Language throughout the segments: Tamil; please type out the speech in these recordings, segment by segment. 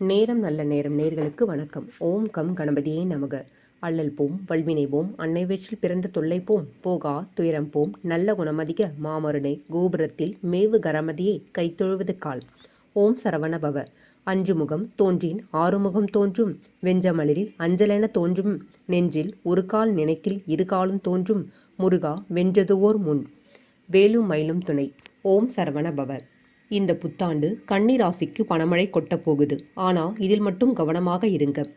நேரம் நல்ல நேரம் நேர்களுக்கு வணக்கம். ஓம் கம் கணபதியே நமக. அள்ளல் போம் வல்வினை போம் அன்னை வயிற்றில் பிறந்த தொல்லை போம் போகா துயரம் போம் நல்ல குணமதிக மாமருணை கோபுரத்தில் மேவு கரமதியை கைத்தொழுவது கால். ஓம் சரவண பவ. அஞ்சு முகம் தோன்றின் ஆறுமுகம் தோன்றும் வெஞ்சமலிரில் அஞ்சலென தோன்றும் நெஞ்சில் ஒரு கால் நினைக்கில் இரு காலும் தோன்றும் முருகா வென்றதுவோர் முன். வேலும் மயிலும் துணை. ஓம் சரவண பவர் இந்த புத்தாண்டு கன்னி ராசிக்கு பணமழை கொட்டப் போகுது. ஆனால் இதில் மட்டும் கவனமாக இருங்க.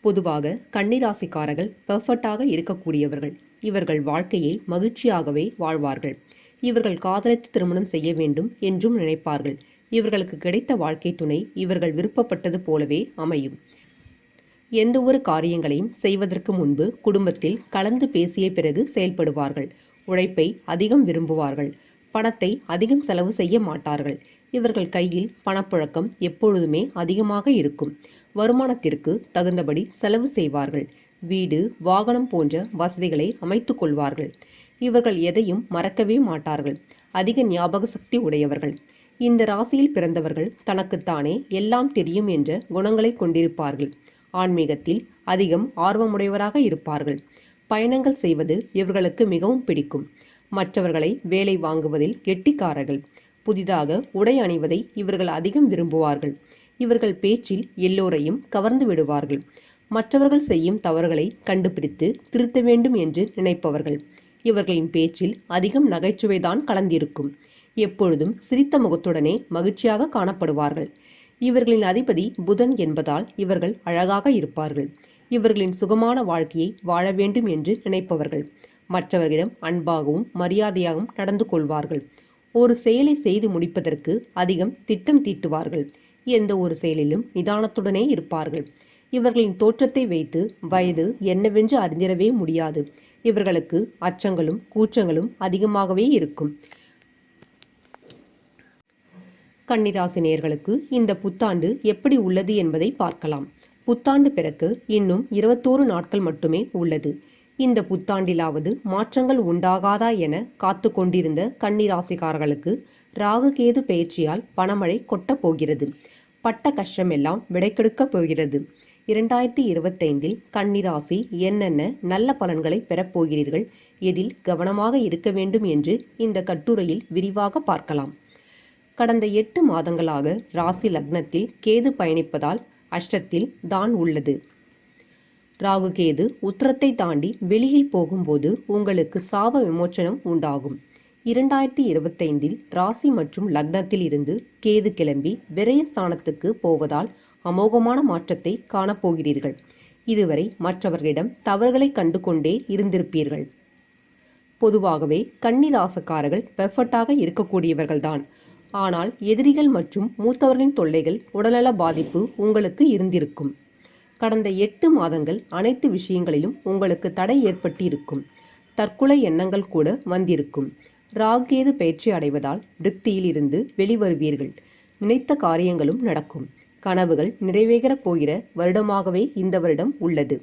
பொதுவாக கன்னி ராசிக்காரர்கள் பெர்ஃபெக்டாக இருக்கக்கூடியவர்கள். இவர்கள் வாழ்க்கையை மகிழ்ச்சியாகவே வாழ்வார்கள். இவர்கள் காதலித்து திருமணம் செய்ய வேண்டும் என்றும் நினைப்பார்கள். இவர்களுக்கு கிடைத்த வாழ்க்கை துணை இவர்கள் விருப்பப்பட்டது போலவே அமையும். எந்த ஒரு காரியங்களையும் செய்வதற்கு முன்பு குடும்பத்தில் கலந்து பேசிய பிறகு செயல்படுவார்கள். உழைப்பை அதிகம் விரும்புவார்கள். பணத்தை அதிகம் செலவு செய்ய மாட்டார்கள். இவர்கள் கையில் பணப்புழக்கம் எப்பொழுதுமே அதிகமாக இருக்கும். வருமானத்திற்கு தகுந்தபடி செலவு செய்வார்கள். வீடு வாகனம் போன்ற வசதிகளை அமைத்து கொள்வார்கள். இவர்கள் எதையும் மறக்கவே மாட்டார்கள். அதிக ஞாபக சக்தி உடையவர்கள். இந்த ராசியில் பிறந்தவர்கள் தனக்குத்தானே எல்லாம் தெரியும் என்ற குணங்களை கொண்டிருப்பார்கள். ஆன்மீகத்தில் அதிகம் ஆர்வமுடையவராக இருப்பார்கள். பயணங்கள் செய்வது இவர்களுக்கு மிகவும் பிடிக்கும். மற்றவர்களை வேலை வாங்குவதில் கெட்டிக்காரர்கள். புதிதாக உடை அணிவதை இவர்கள் அதிகம் விரும்புவார்கள். இவர்கள் பேச்சில் எல்லோரையும் கவர்ந்து விடுவார்கள். மற்றவர்கள் செய்யும் தவறுகளை கண்டுபிடித்து திருத்த வேண்டும் என்று நினைப்பவர்கள். இவர்களின் பேச்சில் அதிகம் நகைச்சுவைதான் கலந்திருக்கும். எப்பொழுதும் சிரித்த முகத்துடனே மகிழ்ச்சியாக காணப்படுவார்கள். இவர்களின் அதிபதி புதன் என்பதால் இவர்கள் அழகாக இருப்பார்கள். இவர்களின் சுகமான வாழ்க்கையை வாழ வேண்டும் என்று நினைப்பவர்கள். மற்றவர்களிடம் அன்பாகவும் மரியாதையாகவும் நடந்து கொள்வார்கள். ஒரு செயலை செய்து முடிப்பதற்கு அதிகம் திட்டம் தீட்டுவார்கள். எந்த ஒரு செயலிலும் நிதானத்துடனே இருப்பார்கள். இவர்களின் தோற்றத்தை வைத்து வயது என்னவென்று அறிந்திடவே முடியாது. இவர்களுக்கு அச்சங்களும் கூச்சங்களும் அதிகமாகவே இருக்கும். கன்னிராசினியர்களுக்கு இந்த புத்தாண்டு எப்படி உள்ளது என்பதை பார்க்கலாம். புத்தாண்டு பிறகு இன்னும் இருபத்தோரு நாட்கள் மட்டுமே உள்ளது. இந்த புத்தாண்டிலாவது மாற்றங்கள் உண்டாகாதா என காத்து கொண்டிருந்த கன்னிராசிக்காரர்களுக்கு ராகு கேது பயிற்சியால் பணமழை கொட்டப் போகிறது. பட்ட கஷ்டமெல்லாம் விடைக்கெடுக்கப் போகிறது. இரண்டாயிரத்தி இருபத்தைந்தில் கன்னிராசி என்னென்ன நல்ல பலன்களை பெறப்போகிறீர்கள் எதில் கவனமாக இருக்க வேண்டும் என்று இந்த கட்டுரையில் விரிவாக பார்க்கலாம். கடந்த எட்டு மாதங்களாக ராசி லக்னத்தில் கேது பயணிப்பதால் அஷ்டத்தில் தான் உள்ளது. ராகுகேது உத்தரத்தை தாண்டி வெளியில் போகும்போது உங்களுக்கு சாப விமோச்சனம் உண்டாகும். இரண்டாயிரத்தி இருபத்தைந்தில் ராசி மற்றும் லக்னத்தில் இருந்து கேது கிளம்பி விரயஸ்தானத்துக்கு போவதால் அமோகமான மாற்றத்தை காணப்போகிறீர்கள். இதுவரை மற்றவர்களிடம் தவறுகளை கண்டு கொண்டே இருந்திருப்பீர்கள். பொதுவாகவே கன்னி ராசக்காரர்கள் பெர்ஃபெக்டாக இருக்கக்கூடியவர்கள்தான். ஆனால் எதிரிகள் மற்றும் மூத்தவர்களின் தொல்லைகள் உடல்நல பாதிப்பு உங்களுக்கு இருந்திருக்கும். கடந்த எட்டு மாதங்கள் அனைத்து விஷயங்களிலும் உங்களுக்கு தடை ஏற்பட்டிருக்கும். தற்கொலை எண்ணங்கள் கூட வந்திருக்கும். ராகேது பயிற்சி அடைவதால் விருத்தியில் இருந்து வெளிவருவீர்கள். நினைத்த காரியங்களும் நடக்கும். கனவுகள் நிறைவேறப் போகிற வருடமாகவே இந்த வருடம் உள்ளது.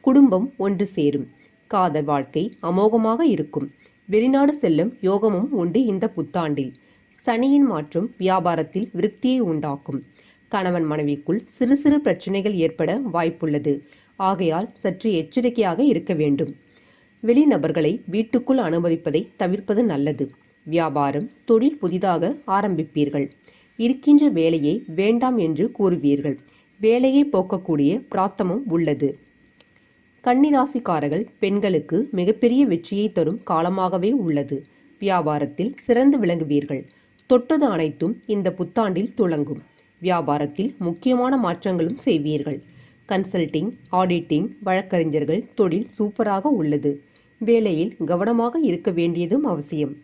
குடும்பம் ஒன்று சேரும். காதல் வாழ்க்கை அமோகமாக இருக்கும். வெளிநாடு செல்லும் யோகமும் உண்டு இந்த புத்தாண்டில். சனியின் மாற்றம் வியாபாரத்தில் விருத்தியை உண்டாக்கும். கணவன் மனைவிக்குள் சிறு சிறு பிரச்சனைகள் ஏற்பட வாய்ப்புள்ளது. ஆகையால் சற்று எச்சரிக்கையாக இருக்க வேண்டும். வெளிநபர்களை வீட்டுக்குள் அனுமதிப்பதை தவிர்ப்பது நல்லது. வியாபாரம் தொழில் புதிதாக ஆரம்பிப்பீர்கள். இருக்கின்ற வேலையை வேண்டாம் என்று கூறுவீர்கள். வேலையை போக்கக்கூடிய பிராத்தமும் உள்ளது. கன்னிராசிக்காரர்கள் பெண்களுக்கு மிகப்பெரிய வெற்றியை தரும் காலமாகவே உள்ளது. வியாபாரத்தில் சிறந்து விளங்குவீர்கள். தொட்டது அனைத்தும் இந்த புத்தாண்டில் துளங்கும். வியாபாரத்தில் முக்கியமான மாற்றங்களும் செய்வீர்கள். கன்சல்டிங் ஆடிட்டிங் வழக்கறிஞர்கள் தொழில் சூப்பராக உள்ளது. வேலையில் கவனமாக இருக்க வேண்டியதும் அவசியம்.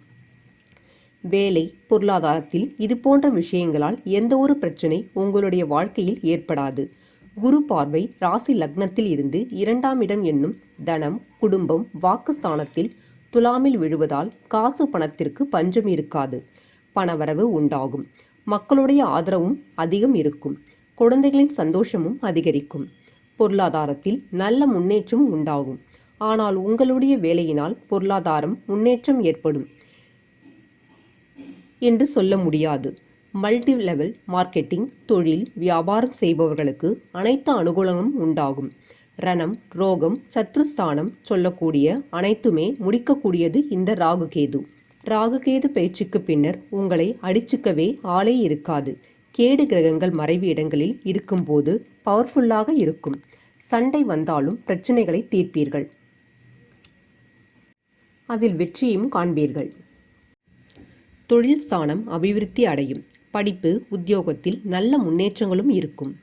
வேலை பொருளாதாரத்தில் இது போன்ற விஷயங்களால் எந்த ஒரு பிரச்சனை உங்களுடைய வாழ்க்கையில் ஏற்படாது. குரு பார்வை ராசி லக்னத்தில் இருந்து இரண்டாம் இடம் என்னும் தனம் குடும்பம் வாக்குஸ்தானத்தில் துலாமில் விழுவதால் காசு பணத்திற்கு பஞ்சம் இருக்காது. பணவரவு உண்டாகும். மக்களுடைய ஆதரவும் அதிகம் இருக்கும். குழந்தைகளின் சந்தோஷமும் அதிகரிக்கும். பொருளாதாரத்தில் நல்ல முன்னேற்றம் உண்டாகும். ஆனால் உங்களுடைய வேலையினால் பொருளாதாரம் முன்னேற்றம் ஏற்படும் என்று சொல்ல முடியாது. மல்டி லெவல் மார்க்கெட்டிங் தொழில் வியாபாரம் செய்பவர்களுக்கு அனைத்து அனுகூலமும் உண்டாகும். ரணம் ரோகம் சத்ருஸ்தானம் சொல்லக்கூடிய அனைத்துமே முடிக்கக்கூடியது இந்த ராகுகேது. ராகுகேது பயிற்சிக்கு பின்னர் உங்களை அடிச்சுக்கவே ஆளே இருக்காது. கேடு கிரகங்கள் மறைவு இடங்களில் இருக்கும்போது பவர்ஃபுல்லாக இருக்கும். சண்டை வந்தாலும் பிரச்சனைகளை தீர்ப்பீர்கள். அதில் வெற்றியும் காண்பீர்கள். தொழில் ஸ்தானம் அபிவிருத்தி அடையும். படிப்பு உத்தியோகத்தில் நல்ல முன்னேற்றங்களும் இருக்கும்.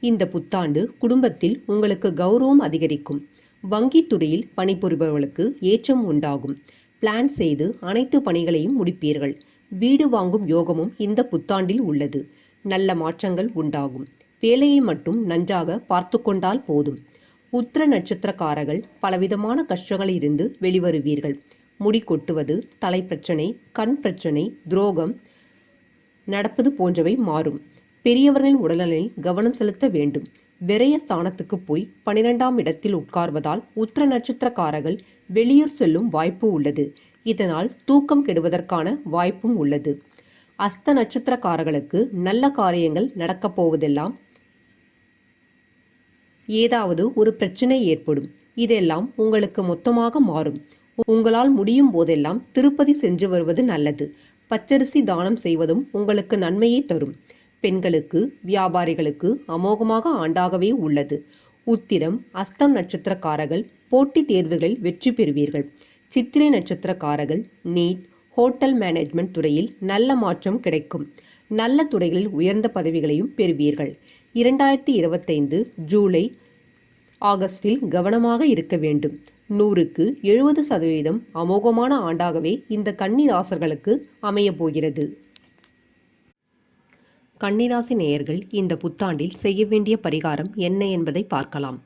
இந்த புத்தாண்டு குடும்பத்தில் உங்களுக்கு கௌரவம் அதிகரிக்கும். வங்கித் துறையில் பணிபுரிபவர்களுக்கு ஏற்றம் உண்டாகும். பிளான் செய்து அனைத்து பணிகளையும் முடிப்பீர்கள். வீடு வாங்கும் யோகமும் இந்த புத்தாண்டில் உள்ளது. நல்ல மாற்றங்கள் உண்டாகும். வேலையை மட்டும் நன்றாக பார்த்து கொண்டால் போதும். உத்திர நட்சத்திரக்காரர்கள் பலவிதமான கஷ்டங்களிலிருந்து வெளிவருவீர்கள். முடி கொட்டுவது தலை பிரச்சனை கண் பிரச்சனை துரோகம் நடப்பது போன்றவை மாறும். பெரியவர்களின் உடல்நலில் கவனம் செலுத்த வேண்டும். விரய ஸ்தானத்துக்கு போய் பனிரெண்டாம் இடத்தில் உட்கார்வதால் உத்திர நட்சத்திரக்காரர்கள் வெளியூர் செல்லும் வாய்ப்பு உள்ளது. இதனால் தூக்கம் கெடுவதற்கான வாய்ப்பும் உள்ளது. அஸ்த நட்சத்திரக்காரர்களுக்கு நல்ல காரியங்கள் நடக்கப் போவதெல்லாம் ஏதாவது ஒரு பிரச்சனை ஏற்படும். இதெல்லாம் உங்களுக்கு மொத்தமாக மாறும். உங்களால் முடியும் போதெல்லாம் திருப்பதி சென்று வருவது நல்லது. பச்சரிசி தானம் செய்வதும் உங்களுக்கு நன்மையை தரும். பெண்களுக்கு வியாபாரிகளுக்கு அமோகமாக ஆண்டாகவே உள்ளது. உத்திரம் அஸ்தம் நட்சத்திரக்காரர்கள் போட்டித் தேர்வுகளில் வெற்றி பெறுவீர்கள். சித்திரை நட்சத்திரக்காரர்கள் நீட் ஹோட்டல் மேனேஜ்மெண்ட் துறையில் நல்ல மாற்றம் கிடைக்கும். நல்ல துறைகளில் உயர்ந்த பதவிகளையும் பெறுவீர்கள். இரண்டாயிரத்தி இருபத்தைந்து ஜூலை ஆகஸ்டில் கவனமாக இருக்க வேண்டும். நூறுக்கு எழுபது சதவீதம் அமோகமான ஆண்டாகவே இந்த கன்னிராசர்களுக்கு அமையப் போகிறது. கன்னிராசி நேயர்கள் இந்த புத்தாண்டில் செய்ய வேண்டிய பரிகாரம் என்ன என்பதை பார்க்கலாம்.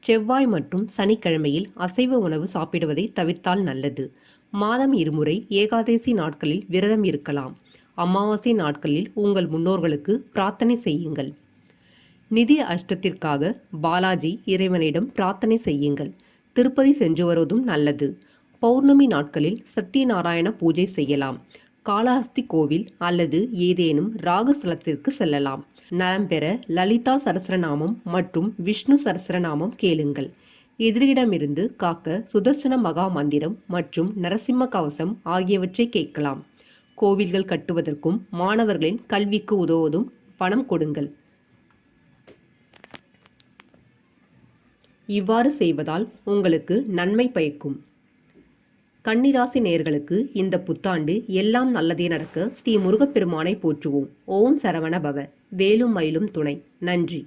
செவ்வாய் மற்றும் சனிக்கிழமையில் அசைவ உணவு சாப்பிடுவதை தவிர்த்தால் நல்லது. மாதம் இருமுறை ஏகாதசி நாட்களில் விரதம் இருக்கலாம். அமாவாசை நாட்களில் உங்கள் முன்னோர்களுக்கு பிரார்த்தனை செய்யுங்கள். நிதி அஷ்டத்திற்காக பாலாஜி இறைவனிடம் பிரார்த்தனை செய்யுங்கள். திருப்பதி சென்று வருவதும் நல்லது. பௌர்ணமி நாட்களில் சத்யநாராயண பூஜை செய்யலாம். காளஹஸ்தி கோவில் அல்லது ஏதேனும் ராகுஸ்தலத்திற்கு செல்லலாம். நலம் பெற லலிதா சரஸ்ரநாமம் மற்றும் விஷ்ணு சரஸ்ரநாமம் கேளுங்கள். எதிரியிடமிருந்து காக்க சுதர்சன மகா மந்திரம் மற்றும் நரசிம்ம கவசம் ஆகியவற்றை கேட்கலாம். கோவில்கள் கட்டுவதற்கும் மாணவர்களின் கல்விக்கு உதவுவதும் பணம் கொடுங்கள். இவ்வாறு செய்வதால் உங்களுக்கு நன்மை பயக்கும். கன்னிராசி நேர்களுக்கு இந்த புத்தாண்டு எல்லாம் நல்லதே நடக்க ஸ்ரீ முருகப்பெருமானை போற்றுவோம். ஓம் சரவண பவ வேலும் மயிலும் துணை. நன்றி.